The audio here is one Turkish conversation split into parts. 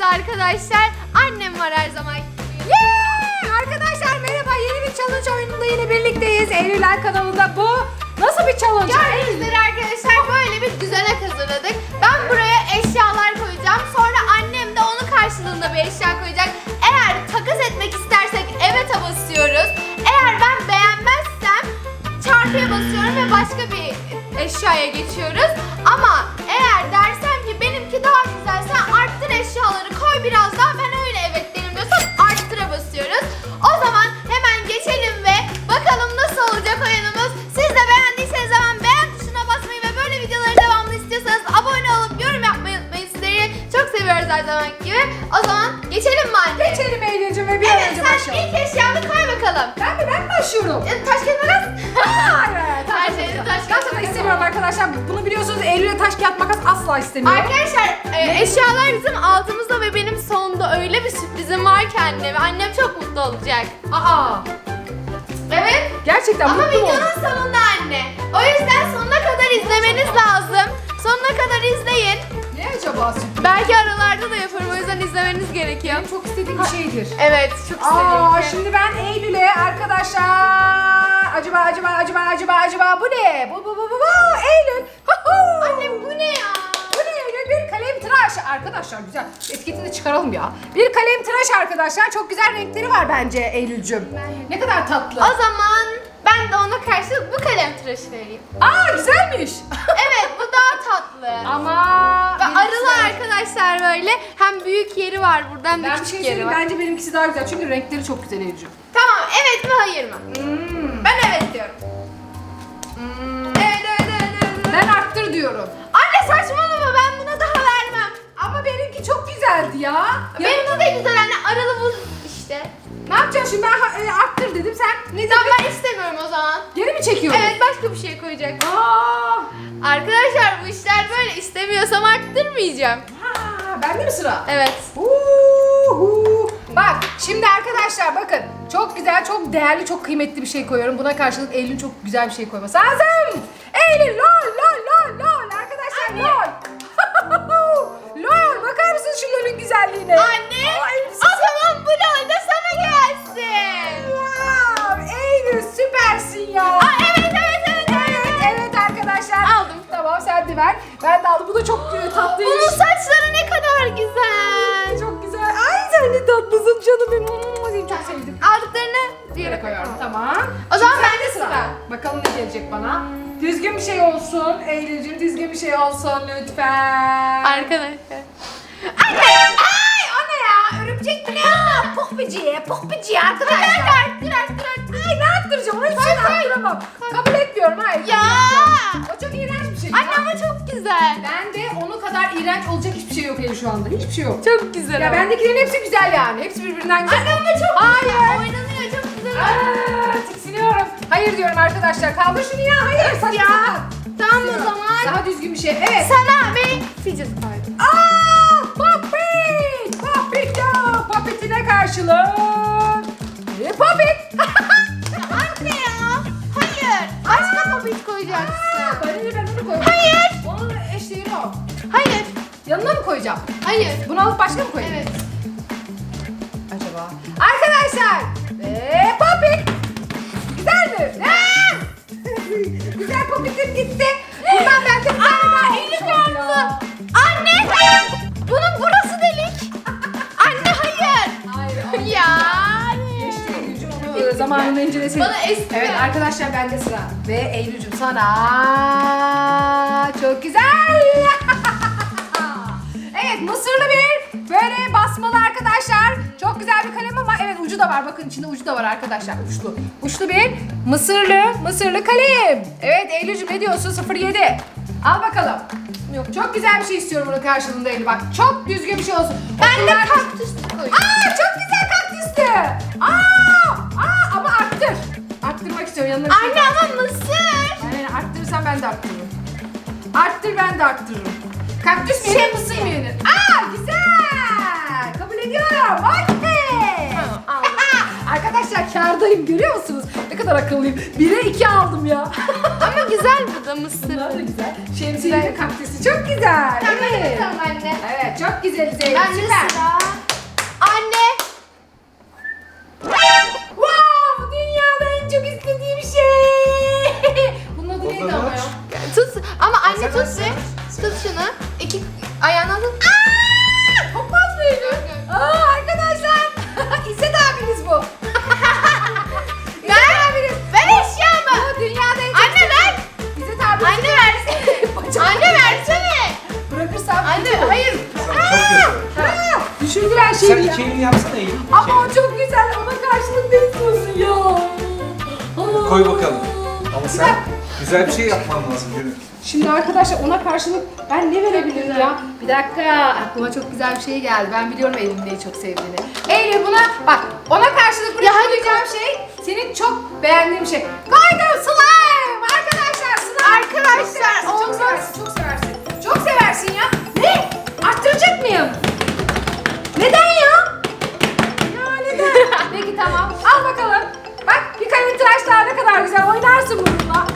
videodayız arkadaşlar. Annem var her zaman. Yeah! Arkadaşlar merhaba yeni bir challenge oyununda yine birlikteyiz. Eylüler kanalında bu nasıl bir challenge? Gördüğünüz arkadaşlar böyle bir düzenek hazırladık. Ben buraya eşyalar koyacağım. Sonra annem de onun karşılığında bir eşya koyacak. Eğer takas etmek istersek evet'e basıyoruz. Eğer ben beğenmezsem çarpıya basıyorum ve başka bir eşyaya geçiyoruz. Ama eğer dersem mutlu olacak. Aa. Evet. Gerçekten Ama mutlu oldum. videonun sonunda anne. O yüzden sonuna kadar izlemeniz lazım. Sonuna kadar izleyin. Ne acaba sürpriz? Belki aralarda da yaparım o yüzden izlemeniz gerekiyor. Benim çok istediğim bir şeydir. Evet çok Aa istedim. şimdi ben Eylül'e arkadaşlar acaba acaba acaba acaba acaba bu ne? Bu bu bu bu bu Eylül. Arkadaşlar güzel. Etiketini de çıkaralım ya. Bir kalem tıraş arkadaşlar. Çok güzel renkleri var bence Eylül'cüm. Ne kadar tatlı. O zaman ben de ona karşılık bu kalem tıraşı vereyim. Aa güzelmiş. Evet bu daha tatlı. Ama Ve arılı arkadaşlar böyle hem büyük yeri var buradan da Ben bir küçük şey yeri var. Bence benimkisi daha güzel. Çünkü renkleri çok güzel Eylül'cüm. Tamam evet mi hayır mı? Hmm. Ben evet diyorum. Evet evet evet evet. evet. Ben arttır diyorum. Anne saçmalama Ama benimki çok güzeldi ya. Benimki de güzel anne aralı bu işte. ne yapacaksın şimdi? Ben ha- e, arttır dedim. Sen ne dedin? Tamam ben istemiyorum o zaman. Geri mi çekiyorsun? Evet başka bir şey koyacak. Aa, Arkadaşlar bu işler böyle istemiyorsam arttırmayacağım. ha, bende mi sıra? Evet. Uhu. Bak şimdi arkadaşlar bakın çok güzel çok değerli çok kıymetli bir şey koyuyorum. Buna karşılık Eylül çok güzel bir şey koyması lazım. Eylül lol lol lol lol arkadaşlar lol güzelliğine? Anne Ay, o zaman bu lol da sana gelsin. Wow, Eylül süpersin ya. Aa, evet evet evet Evet evet arkadaşlar. Aldım. Tamam sen de ver. Ben de aldım. Bu da çok tatlıymış. Bunun saçları ne kadar güzel. Çok güzel. Ay sen ne tatlısın canım benim. Mua, Seni çok sevdim. Aldıklarını Bir yere koyuyorum. Tamam. O zaman Şimdi bende sende sıra. Bakalım ne gelecek bana. Düzgün bir şey olsun. Eylül'cüm düzgün bir şey olsun lütfen. Arkadaşlar. Anne! Ay o ne ya? Örümcek mi ne ya? Puhbiciye, puhbiciye arkadaşlar. Arttır arttır arttır. Ay ne arttıracağım? Onu Koy, koy. arttıramam. Kabul etmiyorum. Hayır. Ya. O çok iğrenç bir şey. Anne ama çok güzel. Ben de onun kadar iğrenç olacak hiçbir şey yok Eylül şu anda. Hiçbir şey yok. Çok güzel Ya ama. bendekilerin hepsi güzel yani. Hepsi birbirinden güzel. Anne ama çok Hayır. güzel. Oynanıyor çok güzel. Aa, tiksiniyorum. Hayır diyorum arkadaşlar. Kaldır şunu ya. Hayır. Saçma Ya. sapan. Tamam o zaman. Daha düzgün bir şey. Evet. Sana bir fidget koydum. Aa, karşılık. Puppet. Anne ya. Hayır. Başka popit koyacaksın. Bana ne ben onu koyayım. Hayır. Onun eşdeğeri o. Hayır. Yanına mı koyacağım? Hayır. Bunu alıp başka mı koyayım? Evet. Zamanında inceleseydin. Bana eski Evet ver. arkadaşlar bende sıra. Ve Eylül'cüm sana çok güzel. evet mısırlı bir böyle basmalı arkadaşlar. Çok güzel bir kalem ama evet ucu da var. Bakın içinde ucu da var arkadaşlar. Uçlu. Uçlu bir mısırlı mısırlı kalem. Evet Eylül'cüm ne diyorsun 07. Al bakalım. Yok çok güzel bir şey istiyorum bunun karşılığında Eylül bak. Çok düzgün bir şey olsun. Ben de Okullar- kaktüs koydum. Aa çok güzel kaktüstü. Aa, arttır. Arttırmak istiyorum yanına bir şey Anne ama mısır. Yani arttırırsan ben de arttırırım. Arttır ben de arttırırım. Kaktüs mü yenir mısır mı yenir? Aa güzel. Kabul ediyorum. Okey. Tamam, aldım. Arkadaşlar kârdayım görüyor musunuz? Ne kadar akıllıyım. 1'e 2 aldım ya. Ama güzel bu da mısır. Bunlar da güzel. Şemsiye kaktüsü çok güzel. Tamam hadi Evet. bakalım anne. Evet çok güzel Zeynep. Ben de Süper. sıra. Anne. Dakika aklıma çok güzel bir şey geldi. Ben biliyorum Eylül'ün neyi çok sevdiğini. Eylül buna bak ona karşılık buraya koyacağım şey senin çok beğendiğin şey. Koydum slime arkadaşlar slime. Arkadaşlar, çok olmaz. seversin, çok seversin. Çok seversin ya. Ne? Arttıracak mıyım? Neden ya? Ya neden? Peki tamam. Al bakalım. Bak bir kalem tıraş daha ne kadar güzel oynarsın bununla.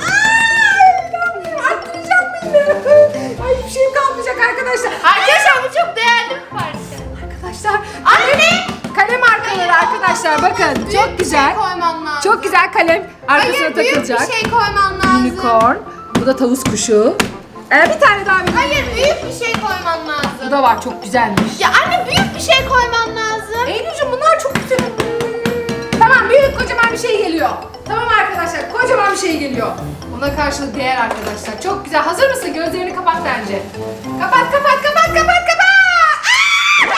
İnanmıyorum. Arttıracağım beni. Ay hiçbir şeyim kalmayacak arkadaşlar. Arkadaşlar bu çok değerli bir parça. Arkadaşlar. Anne. Kalem arkaları arkadaşlar bakın. Büyük Çok bir güzel. şey koyman lazım. Çok güzel kalem arkasına Hayır büyük takılacak. bir şey koyman lazım. Unicorn. Bu da tavus kuşu. Ee, bir tane daha vereyim. Hayır büyük bir şey koyman Bu lazım. da var çok güzelmiş. Ya anne büyük bir şey koyman lazım. Eylül'cüm bunlar çok güzel. Tamam büyük kocaman bir şey geliyor. Tamam arkadaşlar kocaman bir şey geliyor. Ona karşılık değer arkadaşlar. Çok güzel. Hazır mısın? Gözlerini kapat bence. Kapat kapat kapat kapat kapat.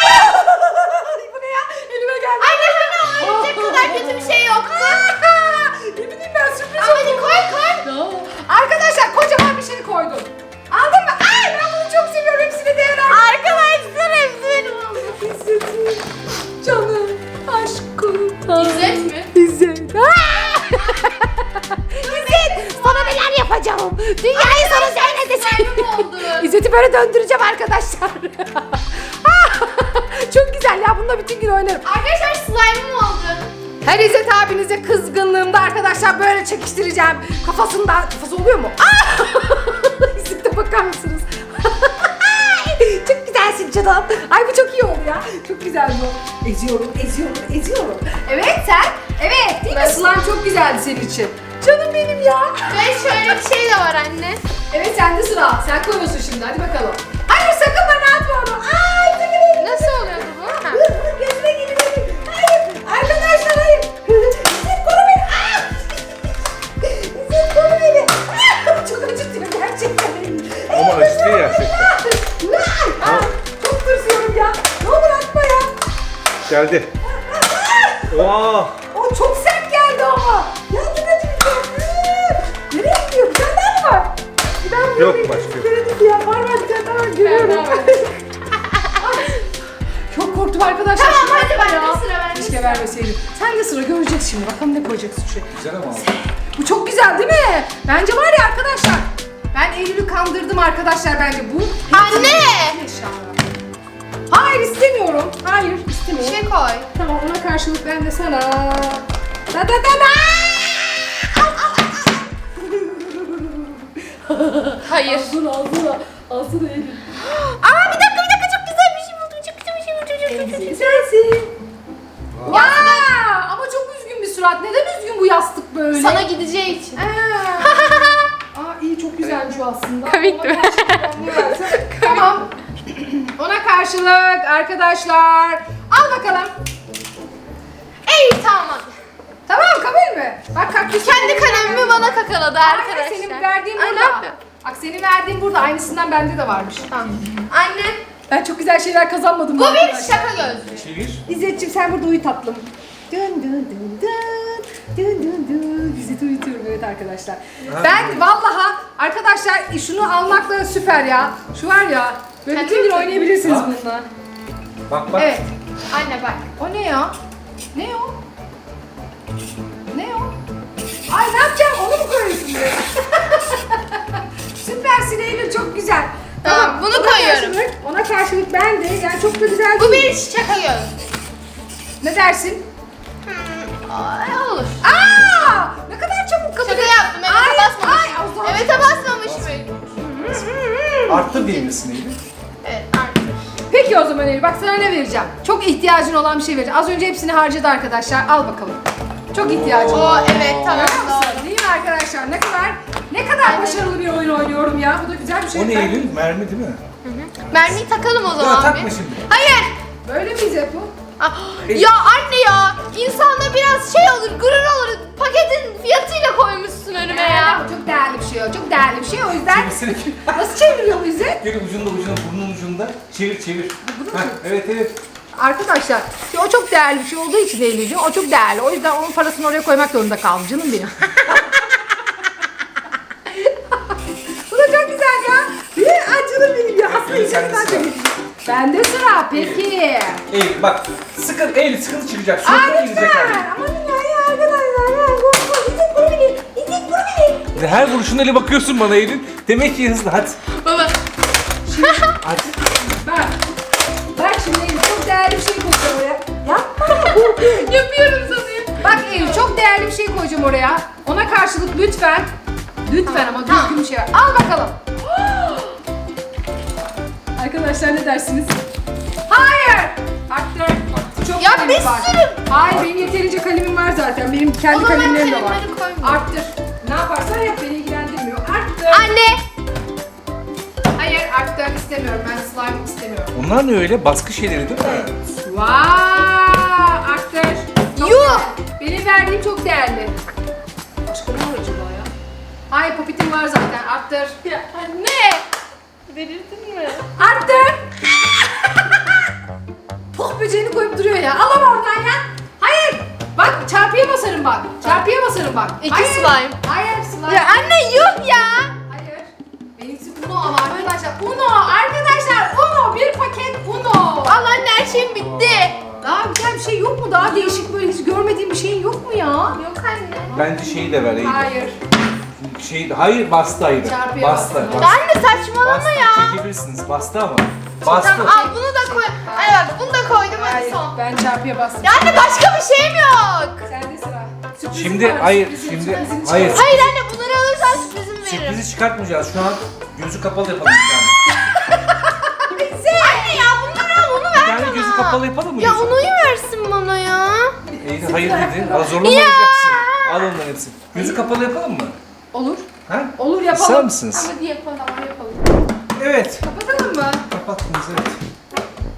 Bu ne ya? Elime geldi. Anne hani oyuncak kadar kötü bir şey yoktu. ne bileyim ben sürpriz Ama hadi koy koy. Arkadaşlar kocaman bir şey koydum. Aldın mı? Ay ben bunu çok seviyorum. Hepsine değer Arkadaşlar hepsi benim oldu. İzzet'im. Canım. Aşkım. İzzet mi? Neler yapacağım. Dünyayı sana seyredeceğim. Slime oldu. İzzet'i böyle döndüreceğim arkadaşlar. Çok güzel ya bununla bütün gün oynarım. Arkadaşlar slime'ım oldu. Her İzzet abinize kızgınlığımda arkadaşlar böyle çekiştireceğim. Kafasında, kafası oluyor mu? İzzet'e bakar mısınız? çok güzelsin canım. Ay bu çok iyi oldu ya. Çok güzel bu. Eziyorum, eziyorum, eziyorum. Evet sen, evet değil mi? Slime çok güzeldi senin için. Canım benim ya. Ve şöyle bir şey de var anne. Evet sende sıra. Sen koyuyorsun şimdi hadi bakalım. Hayır sakın bana atma onu. Ay sakın. Nasıl oluyordu bu? Ha. Gözüme geliyor. Hayır. Arkadaşlar hayır. İzzet koru beni. Ah! İzzet koru beni. Çok acıtıyor gerçekten. Ama acıtıyor gerçekten. Çok tırsıyorum ya. Ne olur atma ya. Geldi. Bence var ya arkadaşlar. Ben Eylül'ü kandırdım arkadaşlar bence bu. Anne! Hayır istemiyorum. Hayır Bir istemiyorum. şey koy. Tamam ona karşılık ben de sana. Da da da da. Hayır. Ağzına ağzına. Ağzına Eylül. Aa bir dakika bir dakika çok güzel bir şey buldum. Çok güzel bir şey buldum. Çok güzel bir şey Sensin. Vaa. Ya ama çok üzgün bir surat. Neden üzgün bu yastık böyle? Sana gideceği için. Aa. Aa iyi çok güzelmiş o aslında. Komikti. Ona karşılık ben ne versem- tamam. Ona karşılık arkadaşlar. Al bakalım. İyi tamam. Tamam kabul mü? Bak kaktüs Kendi kalemimi bana kakaladı arkadaşlar. Arkadaşlar. Senin verdiğin Ay, ne burada. yapıyor? Bak senin verdiğin burada. Aynısından bende de varmış. Tamam. Anne Ben çok güzel şeyler kazanmadım. bu bir arkadaşlar. şaka gözlüğü. Çevir. İzzetciğim sen burada uyu tatlım. Dın dın dın dın. Dın dın dın. İzzet'i uyutuyorum evet arkadaşlar. Ben vallaha arkadaşlar şunu almakla süper ya. Şu var ya. Böyle bütün gün oynayabilirsiniz Bak. bununla. Bak bak. Evet. Anne bak. O ne ya? Ne o? Ne o? Ay ne yapacağım? Onu mu koyuyorsun buraya? Süpersin Eylül çok güzel. Tamam, bunu ona koyuyorum. Karşılık, ona karşılık ben de yani çok da güzel Bu değil. bir şaka gözlüğü. Ne dersin? Aa, olur. Aa! Ne kadar çabuk kapıda. Yaptım. Evete ay, basmamış. Ay, o Evete basmamış mı? Arttı diyebilirsin Eylül. Evet artık. Peki o zaman Eylül bak sana ne vereceğim. Çok ihtiyacın olan bir şey vereceğim. Az önce hepsini harcadı arkadaşlar. Al bakalım. Çok ihtiyacın Oo var. evet tamam Görüyor doğru. Değil mi arkadaşlar? Ne kadar ne kadar başarılı bir oyun oynuyorum ya. Bu da güzel bir şey. O ne Eylül? Mermi değil mi? Mermiyi takalım o zaman. bir. takma şimdi. Hayır. Böyle miyiz hep? Ah, Ya anne ya insanda biraz şey olur gurur olur paketin fiyatıyla koymuşsun önüme ya. Çok değerli bir şey o. Çok değerli bir şey. O yüzden Çevirsene. nasıl çeviriyor bu İzzet? Gel ucunda ucunda burnun ucunda. Çevir çevir. Heh, evet evet. Arkadaşlar şimdi o çok değerli bir şey olduğu için Eylül'cüğüm o çok değerli. O yüzden onun parasını oraya koymak zorunda kaldım canım benim. Bu da çok güzel ya. Bir ay canım benim ya. Aslında içeriden sıra. çok Bende sıra peki. Eylül bak sıkın Eylül sıkıntı çıkacak. Aa Sırtına girecek lütfen. abi. Aman ya ya arkadaşlar ya. Korkma. İzzet bunu bilin. İzzet bunu bilin. Her vuruşunda öyle bakıyorsun bana Eylül. Demek ki hızlı hadi. Baba. Hadi. Bak. Bak şimdi Eylül çok değerli bir şey koyacağım oraya. Yapma. Yapıyorum sanıyorum. Bak Eylül çok değerli bir şey koyacağım oraya. Ona karşılık lütfen. Lütfen ama düzgün bir şey ver. Al bakalım. Arkadaşlar ne dersiniz? Hayır. Aktör. Çok Ya kalem bir var. sürü- Hayır benim yeterince kalemim var zaten. Benim kendi O zaman kalemlerim de var. kalemleri. Arttır. Ne yaparsan yap beni ilgilendirmiyor. Arttır. Anne. Hayır arttır istemiyorum. Ben slime istemiyorum. Onlar ne öyle? Baskı şeyleri değil mi? Wow, arttır. Çok Yuh. değerli. Benim verdiğim çok değerli. Başka ne var acaba ya? Hayır popitim var zaten. Arttır. Ya anne. Delirdin mi? Arttır. Pok böceğini koyup duruyor ya. Al oradan ya. Hayır. Bak çarpıya basarım bak. Çarpıya basarım bak. İki Hayır. slime. Hayır slime. Ya anne yuh ya. Hayır. Uno ama arkadaşlar. Uno arkadaşlar. Uno. Bir paket Uno. Al anne her şeyim bitti. Daha güzel bir şey yok mu? Daha değişik böyle hiç görmediğim bir şeyin yok mu ya? Yok anne. Bence şeyi de ver. Hayır. Şey, hayır. Çarpıya Bastı. bastı. bastı. Ya anne saçmalama Bastı. ya. Çekebilirsiniz. Bastı ama. Bastı. Tamam al bunu da koy. Ay bak bunu da koydum hadi Hayır. son. Ben çarpıya bastım. Ya anne başka bir şeyim yok. Sende sıra. Sürprizim Şimdi var, hayır, sürprizim, şimdi sürprizini hayır. çıkar. Hayır anne bunları alırsan sürprizim veririm. Sürprizi çıkartmayacağız. Şu an gözü kapalı yapalım bir tane. Anne ya bunları al onu ver Bir tane bana. gözü kapalı yapalım mı? Ya gözü? onu versin bana ya. Eylül hayır dedin. Al zorlamayacaksın. Al onların hepsini. Gözü kapalı yapalım mı? Olur. Ha? Olur yapalım. İster misiniz? Hadi yapalım yapalım. Evet. Kapatalım mı? Kapattınız evet.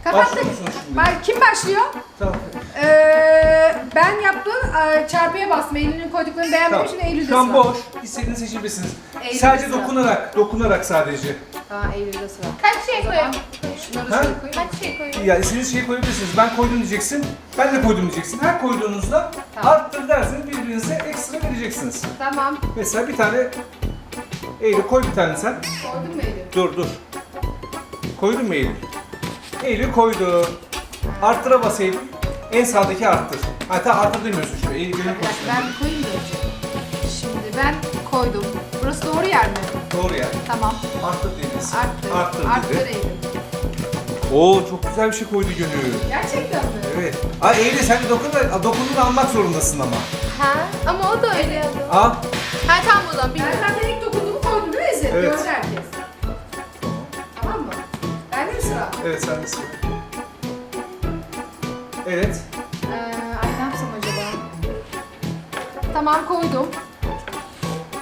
Kapattık. Şimdi. Bak, kim başlıyor? Tamam. Ee, ben yaptım. Ee, çarpıya bastım. Eylül'ün koyduklarını beğenmedim. Tamam. Şimdi Eylül'de Şu an sıra. boş. İstediğiniz seçebilirsiniz. Eylül Sadece sıra. dokunarak, dokunarak sadece. Tamam Eylül'de sıra. Kaç şey koyayım? Şunları Ha? şöyle koyayım. Kaç şey koyayım? Ya istediğiniz şeyi koyabilirsiniz. Ben koydum diyeceksin. Ben de koydum diyeceksin. Her koyduğunuzda Tamam. arttır derseniz birbirinize ekstra vereceksiniz. Tamam. Mesela bir tane Eylül koy bir tane sen. Koydun mu Eylül? Dur dur. Koydun mu Eylül? Eylül koydu. Arttıra bas Eylül. En sağdaki arttır. Hatta arttır demiyorsun şu. Eylül benim Bir dakika, ben bir koyayım da önce. Şimdi ben koydum. Burası doğru yer mi? Doğru ya. Tamam. Arttır dediniz. Arttır. Arttır Arttır dedi. Eylül. Oo çok güzel bir şey koydu gönül. Gerçekten mi? Evet. Ay Eylül sen de dokun da dokunduğunu almak zorundasın ama. Ha? Ama o da öyle. Al. Ha tamam o zaman Ben bilmiyorum. zaten ilk dokunduğumu koydum değil mi İzzet? Evet. Gördü herkes. Tamam mı? Bende mi sıra? Evet sen de sıra. Evet. Ee, ay ne yapsam acaba? Tamam koydum.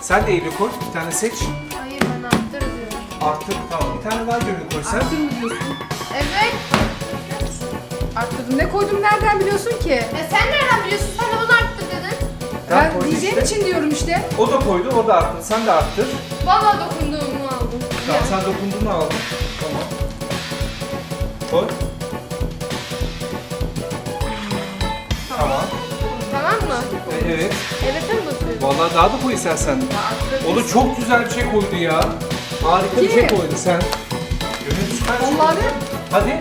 Sen de Eylül koy. Bir tane seç. Hayır ben arttır diyorum. Arttır. Tamam. Bir tane daha gönül koy sen. Arttır mı diyorsun? Evet. Arttırdım. Ne koydum nereden biliyorsun ki? Ya sen nereden biliyorsun? Sen de bunu arttır dedin. Tamam, Ben koydu diyeceğim işte. için diyorum işte. O da koydu. O da arttır. Sen de arttır. Valla dokunduğumu aldım. Tamam sen dokunduğunu aldın. Tamam. Koy. Tamam. Tamam mı? E, evet. Evet'e mi basıyorum? Vallahi daha da koy istersen. O da çok güzel bir şey koydu ya. Harika bir şey Kim? koydu sen. Gönül süper şey Vallahi? Hadi.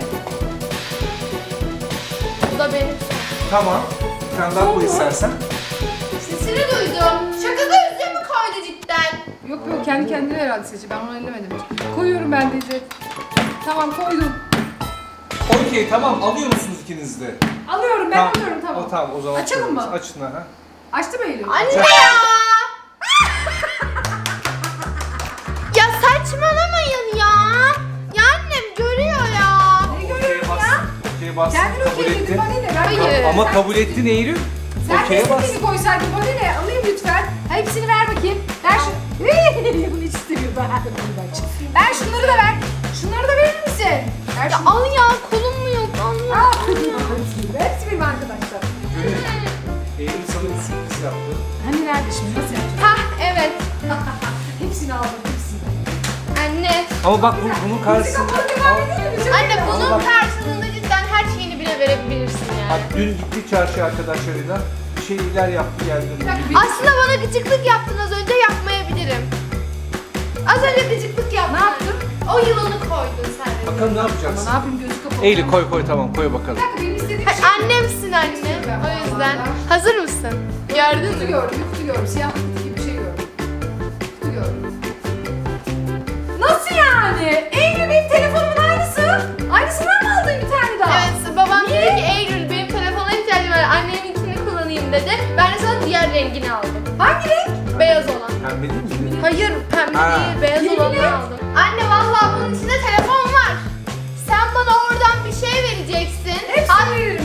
Bu da benim. Tamam. Bir tane daha koy istersen. Sesini duydum. Şakada yüzüğü mü koydu cidden? Yok yok kendi kendine herhalde seçti. Ben onu ellemedim hiç. Koyuyorum ben de İzzet. Tamam koydum. Okey tamam alıyor musunuz ikiniz de? Alıyorum ben alıyorum tamam. O, tamam o zaman. Açalım mı? Açın ha. Açtı mı Eylül? Anne ya. Okey'e bastın, Kendin kabul okey dedin ettin. bana ne? Ben Hayır. Ama Sen- kabul ettin Eylül. Sen Okey'e de bastın. istediğini koysaydın bana ne? Alayım lütfen. Hepsini ver bakayım. Ver şu. Bunu hiç istemiyorum. Ben Ver şunları da ver. Şunları da verir misin? Ver Ya şunu. al ya kolum mu yok Allah. Al. Hepsi benim arkadaşlar. Eylül sana bir sürpriz yaptı. Hani nerede şimdi? Nasıl yapacağız? Hah evet. hepsini aldım hepsini. Anne. Ama bak bu, bunun Bizi karşısında... kapalı devam edelim mi? Çok Anne bunun karşılığında verebilirsin Bak yani. dün gitti çarşı arkadaşlarıyla. Bir şeyler yaptı geldi. Aslında bana gıcıklık yaptın az önce yapmayabilirim. Az önce gıcıklık yaptın. Ne yaptın? O yılanı koydun sen. Bakalım ne Ama yapacaksın? ne yapayım gözü kapalı. Eylül koy koy tamam koy bakalım. Bir dakika benim istediğim şey. Annemsin anne. O yüzden. Hazır mısın? Gördün Kutu mü? gördüm, kutu gördüm. Siyah bir kutu gibi bir şey gördüm. Kutu gördüm. Nasıl yani? Eylül benim Anneminkini kullanayım dedi. Ben de sana diğer rengini aldım. Hangi renk? Beyaz olan. Pembe değil mi? Hayır pembe Ha. değil beyaz Yemin olanı et. aldım. Anne vallahi bunun içinde telefon var. Sen bana oradan bir şey vereceksin. Hepsini Al- veririm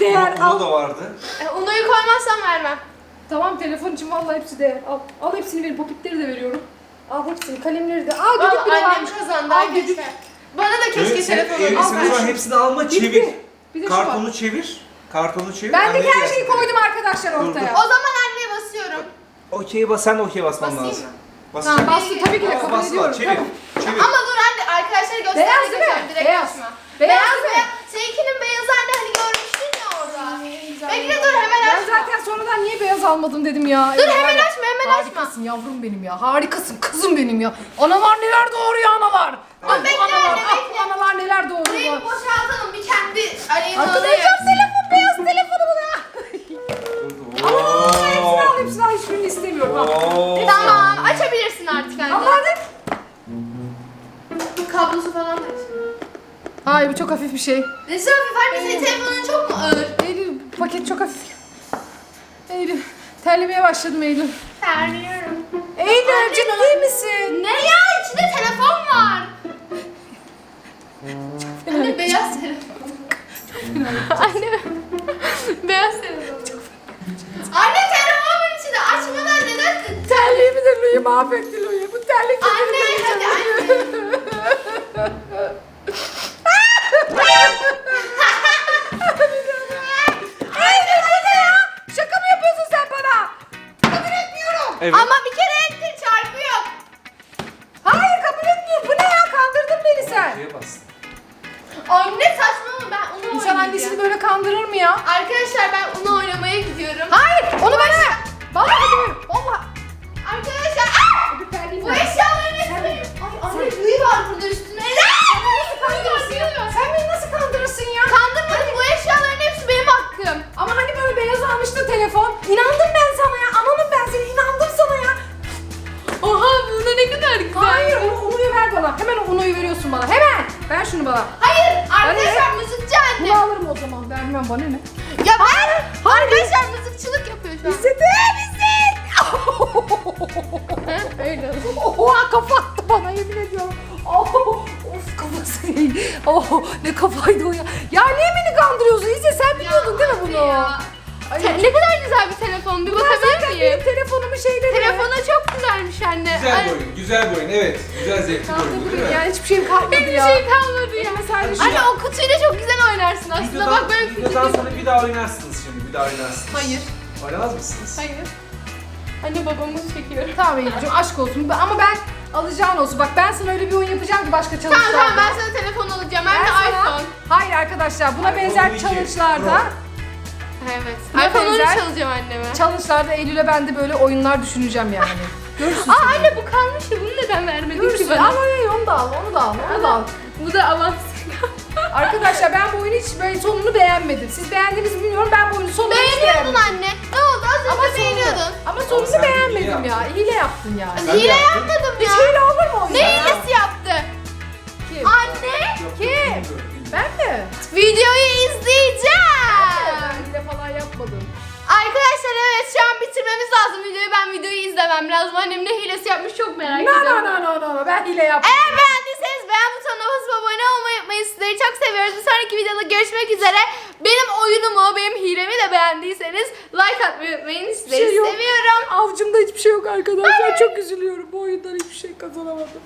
değer orada al. da vardı. E, Unu'yu koymazsam vermem. Tamam telefon için vallahi hepsi değer. Al, al hepsini verin. Popitleri de veriyorum. Al hepsini. Kalemleri de. Aa düdük bile annem varmış. kazandı Al düdük. arkadaşlar. Bana da keşke sen telefonu al. sen o zaman hepsini alma Bitti. çevir. Bir de şu var. Kartonu çevir. Kartonu çevir. Bendeki anneye her gelsin. şeyi koydum arkadaşlar Dur, ortaya. O zaman anneye basıyorum. Okey bas sen de okey basman Basayım lazım. mı? Basacağım. Tamam bastı tabii ki de Bas, kabul bas, bas, ediyorum. Çevir. Tamam. Çevir. Ama dur anne arkadaşlara göster. Beyaz değil mi? Beyaz. açma. Beyaz Beyaz beyaz. Seninkinin beyazı anne hani orada. Bekle dur hemen Ben açma. zaten sonradan niye beyaz almadım dedim ya. Dur hemen açma hemen açma. Harikasın yavrum benim ya. Harikasın kızım benim ya. Analar neler doğuruyor analar. Ah, bu bekle analar, anne, ah, bekle. bu analar neler Burayı doğuruyor. boşaltalım bir kendi aleyhine Arkadaşlar telefon beyaz telefonu bu ya. Aa, hepsini al Oo. hepsini al hiçbirini istemiyorum. Al. Oo. Tamam açabilirsin artık anne. Al hadi. Kablosu falan da açayım. Hayır bu çok hafif bir şey. Nesi hafif anne senin telefonun çok mu ağır? Eylül paket çok hafif. Eylül terlemeye başladım Eylül. Terliyorum. Eylül Anne, ciddi misin? Ne ya içinde telefon var. Anne beyaz telefon. Anne beyaz telefon. Anne telefonun içinde açmadan neden? Terliğimi de Louis mahvetti Louis. Bu terlik de Anne hadi anne. Evet. Ama bir anne. Güzel Ay, bir oyun. Güzel bir oyun. Evet. Güzel zevkli bir oyun beni değil mi? yani hiçbir şeyim kalmadı Hiçbir ya. şey kalmadı ya. Elime sadece Anne o kutuyla çok güzel oynarsın aslında. Videodan, Bak böyle videodan bir... sonra bir daha oynarsınız şimdi. Bir daha oynarsınız. Hayır. Oynamaz mısınız? Hayır. Anne babamı çekiyor. Tamam Eylül'cüm aşk olsun ama ben alacağın olsun. Bak ben sana öyle bir oyun yapacağım ki başka Tamam challenge'larda. tamam ben sana telefon alacağım. Ben, Ben de sana- iPhone. Hayır arkadaşlar buna iPhone benzer 12 challenge'larda. Evet. Ne iPhone 13 benzer? alacağım anneme. Challenge'larda Eylül'e ben de böyle oyunlar düşüneceğim yani. Görürsün. Aa anne bu kalmış ya bunu neden vermedin Görürsün. ki bana? Ama ne onu da al, onu da al, onu da al. Bu da avans. Arkadaşlar ben bu oyunu hiç böyle sonunu beğenmedim. Siz beğendiniz mi bilmiyorum. Ben bu oyunun sonunu hiç Beğeniyordun beğenmedim. anne. Ne oldu? Az önce Ama sonunu, beğeniyordun. ama sonunu sen hile beğenmedim ya. yaptın. Hile yaptın yani. Hile yaptım. yapmadım Hiç ya. hile olur mu oyunda? Ne hilesi yaptı? Kim? Anne. Kim? Ben mi? Videoyu izleyeceğim. Ben hile falan yapmadım. Arkadaşlar evet şu an bitirmemiz lazım videoyu. Ben videoyu izlemem lazım. Annem ne hilesi yapmış çok merak No no ediyorum. no no no no ben hile yapmadım. Eğer beğendiyseniz beğen butonuna basıp abone olmayı unutmayın. Sizleri çok seviyoruz. Bir sonraki videoda görüşmek üzere. Benim oyunumu, benim hilemi de beğendiyseniz like atmayı unutmayın. Sizleri şey yok. seviyorum. Avcımda hiçbir şey yok arkadaşlar. Çok üzülüyorum. Bu oyundan hiçbir şey kazanamadım.